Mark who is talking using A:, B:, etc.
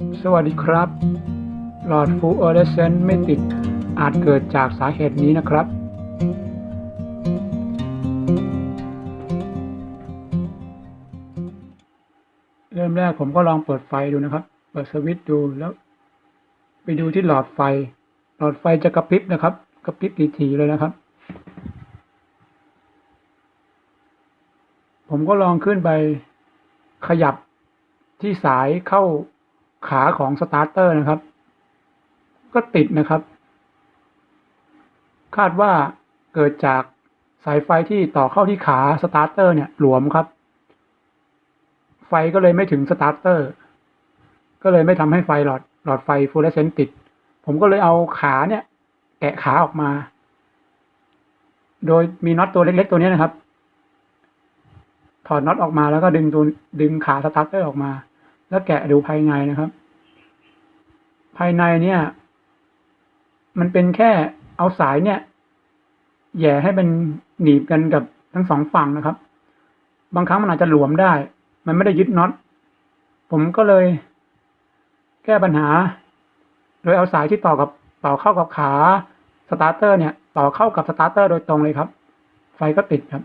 A: สวัสดีครับ หลอดฟูออเรสเซนต์ไม่ติดอาจเกิดจากสาเหตุนี้นะครับ เริ่มแรกผมก็ลองเปิดไฟดูนะครับ เปิดสวิตช์ดูแล้ว ไปดูที่หลอดไฟ หลอดไฟจะกระพริบนะครับ กระพริบถี่ๆเลยนะครับ ผมก็ลองขึ้นไปขยับที่สายเข้า ขาของสตาร์เตอร์นะครับ ก็ติดนะครับ คาดว่าเกิดจากสายไฟที่ต่อเข้าที่ขาสตาร์เตอร์เนี่ยหลวมครับ ไฟก็เลยไม่ถึงสตาร์เตอร์ก็เลยไม่ทำให้ไฟหลอดหลอดไฟฟลูออเรสเซนต์ติด ผมก็เลยเอาขาเนี่ย แกะขาออกมา โดยมีน็อตตัวเล็กๆ ตัวนี้นะครับ ถอดน็อตออกมาแล้วก็ดึงตัวดึงขาสตาร์เตอร์ออกมา แล้วแกะดูภายในนะครับ ภายในเนี่ย มันเป็นแค่เอาสายเนี่ยแย่ให้เป็นหนีบกันกับทั้งสองฝั่งนะครับ บางครั้งมันอาจจะหลวมได้ มันไม่ได้ยึดน็อต ผมก็เลย แก้ปัญหา โดยเอาสายที่ต่อกับต่อเข้ากับขาสตาร์เตอร์เนี่ย ต่อเข้ากับสตาร์เตอร์โดยตรงเลยครับ ไฟก็ติดครับ